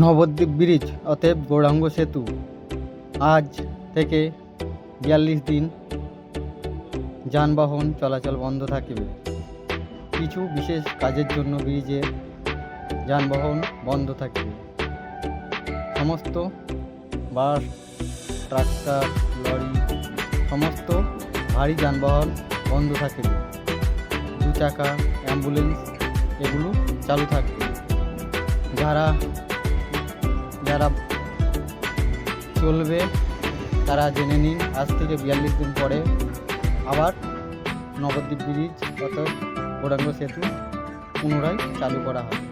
Nabadwip bridge অতএব গৌরাঙ্গ সেতু। আজ থেকে বিয়াল্লিশ দিন যানবাহন চলাচল বন্ধ থাকবে। কিছু বিশেষ কাজের জন্য ব্রিজে যানবাহন বন্ধ থাকবে। সমস্ত বাস, ট্রাক্টর, লরি, সমস্ত ভারী যানবাহন বন্ধ থাকবে। দু চাকা, অ্যাম্বুলেন্স এগুলো চালু থাকবে। যারা যারা চলবে, তারা জেনে নিন, আজ থেকে বিয়াল্লিশ দিন পরে আবার নবদ্বীপ ব্রিজ অর্থাৎ গৌরাঙ্গ সেতু পুনরায় চালু করা হবে।